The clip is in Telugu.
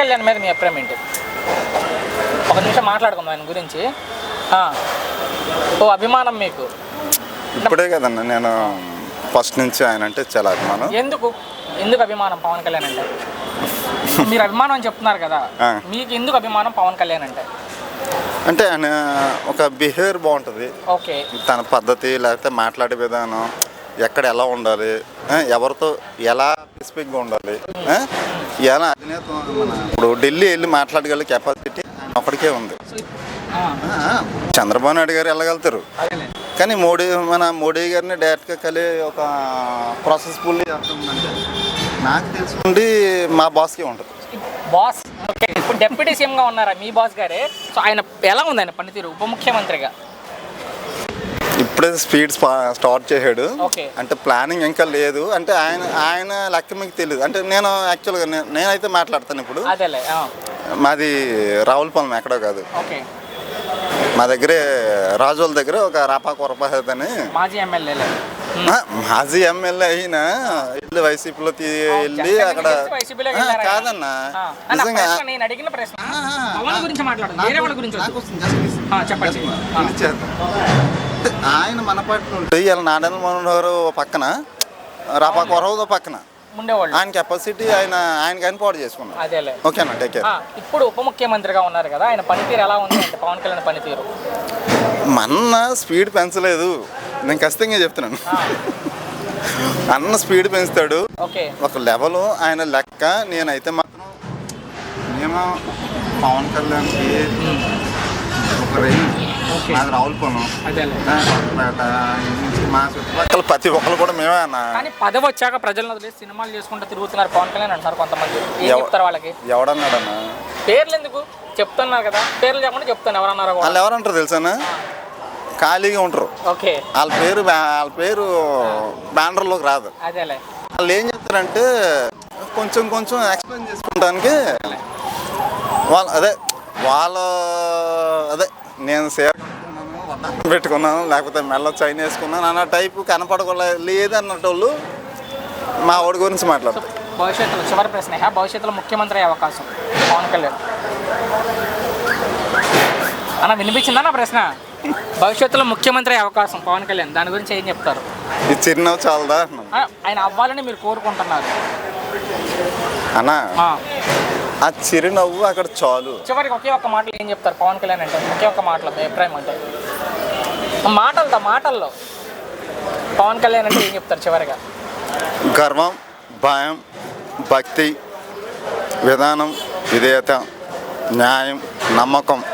కళ్యాణ్ మీద మీ అభిప్రాయం ఏంటి? ఒక నిమిషం మాట్లాడుకుందాం ఆయన గురించి. ఓ అభిమానం మీకు. ఇప్పుడే కదన్న నేను ఫస్ట్ నుంచి ఆయన అంటే చాలా అభిమానం. ఎందుకు? ఎందుకు అభిమానం పవన్ కళ్యాణ్ అంటే? మీరు అభిమానం అని చెప్తున్నారు కదా. మీకు ఎందుకు అభిమానం పవన్ కళ్యాణ్ అంటే? అంటే ఆయన ఒక బిహేవియర్ బాగుంటుంది. ఓకే. తన పద్ధతి లేకపోతే మాట్లాడే విధానం ఎక్కడ ఎలా ఉండాలి ఎవరితో ఎలా స్పెసిఫిక్గా ఉండాలి. ఎలా? అధినేత మన ఇప్పుడు ఢిల్లీ వెళ్ళి మాట్లాడగల కెపాసిటీ ఒకడికే ఉంది. చంద్రబాబు నాయుడు గారు వెళ్ళగలుగుతారు. కానీ మోడీ మన మోడీ గారిని డైరెక్ట్గా కలి ఒక ప్రాసెస్ ఫుల్ నాకు తెలుసుండి మా బాస్కి ఉంటుంది. బాస్ ఓకే ఇప్పుడు డిప్యూటీ సీఎంగా ఉన్నారా మీ బాస్ గారే? సో ఆయన ఎలా ఉంది ఆయన పనితీరు? ఉప ముఖ్యమంత్రిగా. ఇప్పుడే స్పీడ్ స్టార్ట్ చేశాడు. అంటే ప్లానింగ్ ఇంకా లేదు. అంటే ఆయన ఆయన లెక్క మీకు తెలియదు అంటే నేను యాక్చువల్గా నేనైతే మాట్లాడతాను ఇప్పుడు. మాది రావులపాలెం ఎక్కడో కాదు. మా దగ్గరే రాజోల దగ్గర ఒక రాపా కొరపాహేద్ అని. మాజీ ఎమ్మెల్యే అయినా వెళ్ళి వైసీపీలో వెళ్ళి అక్కడ? కాదన్నా. నిజంగా నేను అడిగిన ప్రశ్న. గురించి వేరే వాళ్ళ గురించి చెప్పండి. ఆయన మన పార్టీ ఇలా నారాయణ మనోహర్ పక్కన రాపా కొరవదో పక్కన. ఉండేవాళ్ళు ఆయన కెపాసిటీ ఆయన ఆయన పాడు చేసుకున్నాం అదేలే ఓకేనా టేక్ ఇప్పుడు ఉప ముఖ్యమంత్రిగా ఉన్నారు కదా ఆయన పనితీరు ఎలా ఉంది? అంటే పవన్ కళ్యాణ్ పనితీరు. మన్న స్పీడ్ పెంచలేదు. నేను ఖచ్చితంగా చెప్తున్నాను. అన్న స్పీడ్ పెంచుతాడు. ఒక లెవెల్ ఆయన లెక్క నేనైతే మాత్రం మేము పవన్ కళ్యాణ్కి ఒక రేంజ్. మాది మా చుట్టుపక్కల ప్రతి ఒక్కరు కూడా మేమే అన్న. కానీ పదవి వచ్చాక ప్రజలను వదిలేసి సినిమాలు చేసుకుంటూ తిరుగుతున్నారు పవన్ కళ్యాణ్ అంటారు కొంతమంది. ఏం ఎవ- చెప్తారు వాళ్ళకి? ఎవడన్నాడన్న? పేర్లు ఎందుకు? చెప్తున్నారు కదా. పేర్లు చెప్పకుండా చెప్తాను ఎవరన్నారో కూడా. వాళ్ళు ఎవరంటారు తెలుసానా ఖాళీగా ఉంటారు. ఓకే. వాళ్ళ పేరు బ్యా- వాళ్ళ పేరు బ్యానర్లోకి రాదు. అదేలే వాళ్ళు ఏం చెప్తారంటే కొంచెం కొంచెం ఎక్స్ప్లెయిన్ చేసుకుంటానికి వాళ్ళ అదే వాళ్ళ అదే నేను సేవ పెట్టుకున్నాను లేకపోతే మెల్ల చైన్ వేసుకున్నాను అన్న టైపు కనపడకుండా లేదన్నట్టు వాళ్ళు మా వాడి గురించి మాట్లాడతారు. భవిష్యత్తులో చివరి ప్రశ్న భవిష్యత్తులో ముఖ్యమంత్రి అయ్యే అవకాశం పవన్ కళ్యాణ్. అన్న వినిపించిందా నా ప్రశ్న? భవిష్యత్తులో ముఖ్యమంత్రి అయ్యే అవకాశం పవన్ కళ్యాణ్ దాని గురించి ఏం చెప్తారు? ఈ చిరునవ్వు చాలదా ఆయన అవ్వాలని మీరు కోరుకుంటున్నారు. అన్న ఆ, చిరునవ్వు అక్కడ చాలు. చివరికి ఒకే ఒక్క మాటలు ఏం చెప్తారు పవన్ కళ్యాణ్ అంటే? ఒకే ఒక్క మాటలో అభిప్రాయం అంటే? మాటలతో మాటల్లో. పవన్ కళ్యాణ్ అంటే ఏం చెప్తారు చివరిగా? గర్వం భయం భక్తి విధానం విధేయత న్యాయం నమ్మకం.